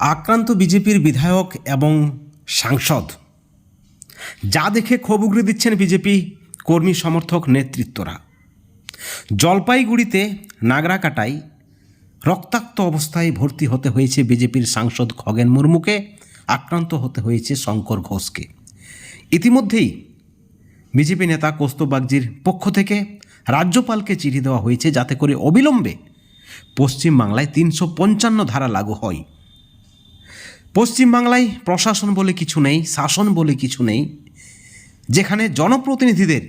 আক্রান্ত বিজেপির বিধায়ক এবং সাংসদ। যা দেখে ক্ষোভ উগড়ে দিচ্ছেন বিজেপি কর্মী সমর্থক নেতৃত্বরা। জলপাইগুড়িতে নাগরাকাটায় রক্তাক্ত অবস্থায় ভর্তি হতে হয়েছে বিজেপির সাংসদ খগেন মুর্মুকে, আক্রান্ত হতে হয়েছে শঙ্কর ঘোষকে। ইতিমধ্যেই বিজেপি নেতা কৌস্তব বাগজির পক্ষ থেকে রাজ্যপালকে চিঠি দেওয়া হয়েছে, যাতে করে অবিলম্বে পশ্চিমবাংলায় তিনশো পঞ্চান্ন ধারা লাগু হয়। পশ্চিমবাংলায় প্রশাসন বলে কিছু নেই, শাসন বলে কিছু নেই, যেখানে জনপ্রতিনিধিদের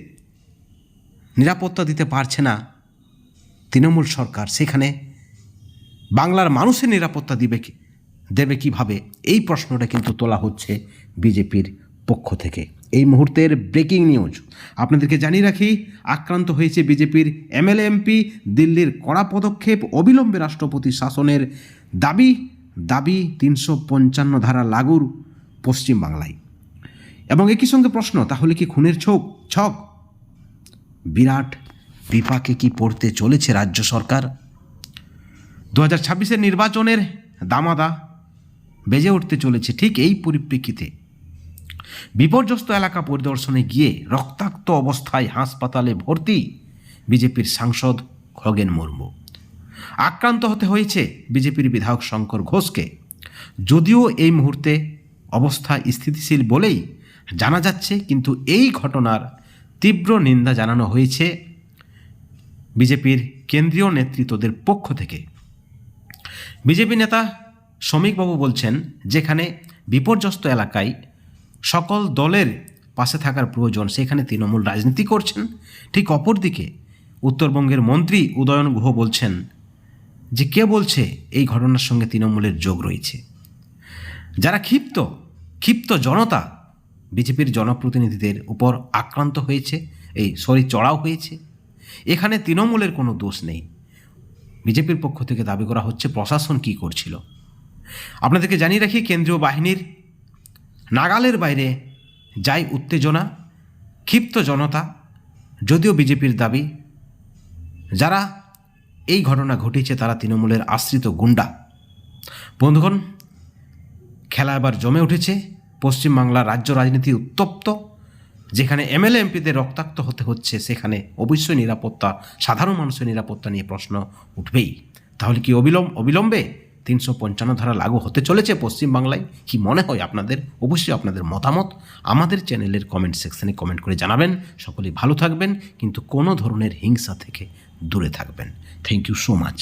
নিরাপত্তা দিতে পারছে না তৃণমূল সরকার, সেখানে বাংলার মানুষের নিরাপত্তা দিবে কি, দেবে কীভাবে? এই প্রশ্নটা কিন্তু তোলা হচ্ছে বিজেপির পক্ষ থেকে। এই মুহূর্তের ব্রেকিং নিউজ। আপনাদেরকে জানিয়ে রাখি, আক্রান্ত হয়েছে বিজেপির এমএলএ, এমপি, দিল্লির কড়া পদক্ষেপ অবিলম্বে রাষ্ট্রপতি শাসনের দাবি। দাবি তিনশো পঞ্চান্ন ধারা লাগুর পশ্চিমবাংলায় এবং একই সঙ্গে প্রশ্ন, তাহলে কি খুনের ছোক ছক। বিরাট বিপাকে কি পড়তে চলেছে রাজ্য সরকার? দু হাজার ছাব্বিশের নির্বাচনের দামাদা বেজে উঠতে চলেছে ঠিক এই পরিপ্রেক্ষিতে। বিপর্যস্ত এলাকা পরিদর্শনে গিয়ে রক্তাক্ত অবস্থায় হাসপাতালে ভর্তি বিজেপির সাংসদ খগেন মুর্মু। আক্রান্ত হতে হয়েছে বিজেপির বিধায়ক শঙ্কর ঘোষকে। যদিও এই মুহূর্তে অবস্থা স্থিতিশীল বলেই জানা যাচ্ছে, কিন্তু এই ঘটনার তীব্র নিন্দা জানানো হয়েছে বিজেপির কেন্দ্রীয় নেতৃত্বদের পক্ষ থেকে। বিজেপি নেতা শ্রমিকবাবু বলছেন, যেখানে বিপর্যস্ত এলাকায় সকল দলের পাশে থাকার প্রয়োজন, সেখানে তৃণমূল রাজনীতি করছেন। ঠিক অপরদিকে উত্তরবঙ্গের মন্ত্রী উদয়ন গুহ বলছেন যে কে বলছে এই ঘটনার সঙ্গে তৃণমূলের যোগ রয়েছে। যারা ক্ষিপ্ত ক্ষিপ্ত জনতা, বিজেপির জনপ্রতিনিধিদের উপর আক্রান্ত হয়েছে, এই শরীর চড়াও হয়েছে, এখানে তৃণমূলের কোনো দোষ নেই। বিজেপির পক্ষ থেকে দাবি করা হচ্ছে প্রশাসন কি করছিল। আপনাদেরকে জানিয়ে রাখি, কেন্দ্রীয় বাহিনীর নাগালের বাইরে যাই উত্তেজনা, ক্ষিপ্ত জনতা, যদিও বিজেপির দাবি, যারা এই ঘটনা ঘটেছে তারা তৃণমূলের আশ্রিত গুন্ডা। বন্ধুগণ, খেলা এবার জমে উঠেছে। পশ্চিমবাংলার রাজ্য রাজনীতি উত্তপ্ত। যেখানে এমএলএ, এমপিদের রক্তাক্ত হতে হচ্ছে, সেখানে অবশ্যই নিরাপত্তা, সাধারণ মানুষের নিরাপত্তা নিয়ে প্রশ্ন উঠবেই। তাহলে কি অবিলম্ব, অবিলম্বে তিনশো পঞ্চান্ন ধারা লাগু হতে চলেছে পশ্চিমবাংলায়? কি মনে হয় আপনাদের? অবশ্যই আপনাদের মতামত আমাদের চ্যানেলের কমেন্ট সেকশনে কমেন্ট করে জানাবেন। সকলেই ভালো থাকবেন, কিন্তু কোনো ধরনের হিংসা থেকে দূরে থাকবেন। Thank you so much